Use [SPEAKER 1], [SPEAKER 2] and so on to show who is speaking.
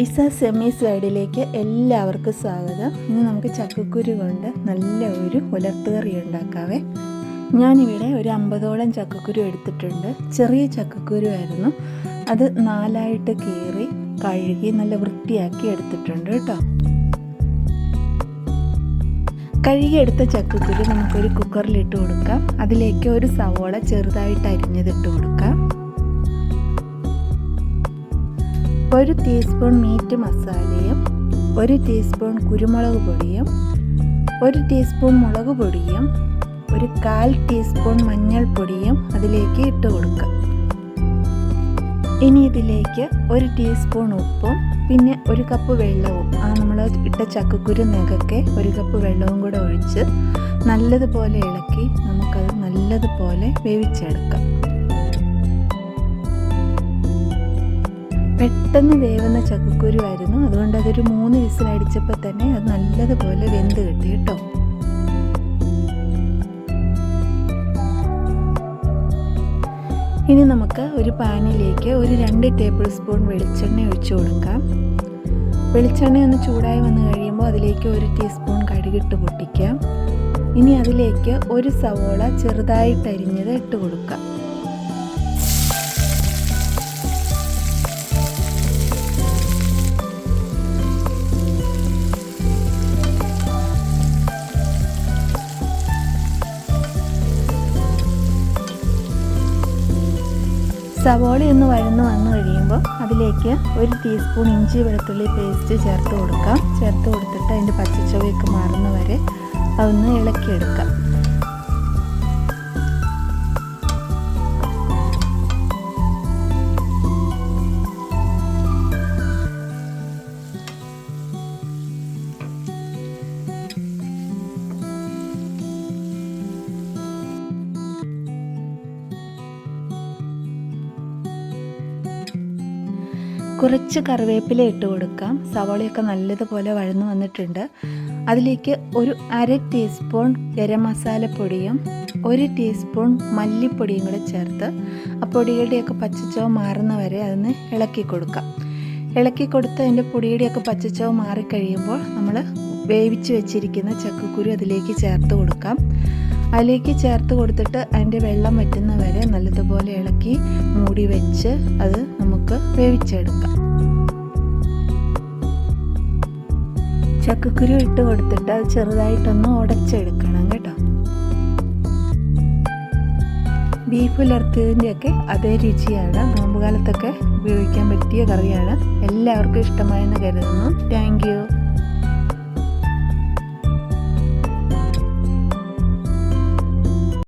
[SPEAKER 1] Isa semi സൈഡിലേക്ക് എല്ലാവർക്കും സ്വാഗതം. ഇന്ന് നമുക്ക് ചക്കക്കുരു കൊണ്ട് നല്ല ഒരു ഉലർത്തുകറി ഉണ്ടാക്കാവേ. ഞാനിവിടെ ഒരു അമ്പതോളം ചക്കക്കുരു എടുത്തിട്ടുണ്ട്. ചെറിയ ചക്കക്കുരു ആയിരുന്നു. അത് നാലായിട്ട് കീറി കഴുകി നല്ല വൃത്തിയാക്കി എടുത്തിട്ടുണ്ട് കേട്ടോ. കഴുകിയെടുത്ത ചക്കക്കുരു നമുക്കൊരു കുക്കറിലിട്ട് കൊടുക്കാം. അതിലേക്ക് ഒരു സവോള ചെറുതായിട്ട് അരിഞ്ഞതിട്ട് കൊടുക്കാം. ഒരു ടീസ്പൂൺ മീറ്റ് മസാലയും ഒരു ടീസ്പൂൺ കുരുമുളക് പൊടിയും ഒരു ടീസ്പൂൺ മുളക് പൊടിയും ഒരു കാൽ ടീസ്പൂൺ മഞ്ഞൾപ്പൊടിയും അതിലേക്ക് ഇട്ട് കൊടുക്കുക. ഇനി ഇതിലേക്ക് ഒരു ടീസ്പൂൺ ഉപ്പും പിന്നെ ഒരു കപ്പ് വെള്ളവും ആ നമ്മൾ ഇട്ട ചക്കക്കുരു നികക്കെ ഒരു കപ്പ് വെള്ളവും കൂടെ ഒഴിച്ച് നല്ലതുപോലെ ഇളക്കി നമുക്കത് നല്ലതുപോലെ വേവിച്ചെടുക്കാം. പെട്ടെന്ന് വേവുന്ന ചക്കക്കുരുവായിരുന്നു അതുകൊണ്ട് അതൊരു മൂന്ന് വിസിലടിച്ചപ്പോൾ തന്നെ അത് നല്ലതുപോലെ വെന്ത് കിട്ടി കേട്ടോ. ഇനി നമുക്ക് ഒരു പാനിലേക്ക് ഒരു രണ്ട് ടേബിൾ സ്പൂൺ വെളിച്ചെണ്ണ ഒഴിച്ചു കൊടുക്കാം. വെളിച്ചെണ്ണ ഒന്ന് ചൂടായി വന്നു കഴിയുമ്പോൾ അതിലേക്ക് ഒരു ടീസ്പൂൺ കടുകിട്ട് പൊട്ടിക്കാം. ഇനി അതിലേക്ക് ഒരു സവോള ചെറുതായിട്ട് അരിഞ്ഞത് ഇട്ട് കൊടുക്കാം. സവോള ഒന്ന് വഴന്ന് വന്നു കഴിയുമ്പോൾ അതിലേക്ക് ഒരു ടീസ്പൂൺ ഇഞ്ചി വെളുത്തുള്ളി പേസ്റ്റ് ചേർത്ത് കൊടുക്കാം. ചേർത്ത് കൊടുത്തിട്ട് അതിന്റെ പച്ചച്ചുവയൊക്കെ മാറുന്ന വരെ അതൊന്ന് ഇളക്കിയെടുക്കാം. കുറച്ച് കറിവേപ്പില ഇട്ട് കൊടുക്കാം. സവാളയൊക്കെ നല്ലതുപോലെ വഴന്നു വന്നിട്ടുണ്ട്. അതിലേക്ക് ഒരു അര ടീസ്പൂൺ ഗരം മസാലപ്പൊടിയും ഒരു ടീസ്പൂൺ മല്ലിപ്പൊടിയും കൂടെ ചേർത്ത് ആ പൊടിയുടെയൊക്കെ പച്ചച്ചവ് മാറുന്ന വരെ അതൊന്ന് ഇളക്കി കൊടുക്കാം. ഇളക്കി കൊടുത്ത് അതിന്റെ പൊടിയുടെയൊക്കെ പച്ചച്ചവ് മാറിക്കഴിയുമ്പോൾ നമ്മൾ വേവിച്ച് വെച്ചിരിക്കുന്ന ചക്കക്കുരു അതിലേക്ക് ചേർത്ത് കൊടുക്കാം. അതിലേക്ക് ചേർത്ത് കൊടുത്തിട്ട് അതിന്റെ വെള്ളം വറ്റുന്ന വരെ നല്ലതുപോലെ ഇളക്കി മൂടി വെച്ച് അത് നമുക്ക് വേവിച്ചെടുക്കാം. ചക്കക്കുരു ഇട്ട് കൊടുത്തിട്ട് അത് ചെറുതായിട്ടൊന്ന് ഉടച്ചെടുക്കണം കേട്ടോ. ബീഫ് ഉലർത്തിയതിന്റെയൊക്കെ അതേ രുചിയാണ്. നോമ്പുകാലത്തൊക്കെ ഉപയോഗിക്കാൻ പറ്റിയ കറിയാണ്. എല്ലാവർക്കും ഇഷ്ടമായെന്ന് കരുതുന്നു. താങ്ക്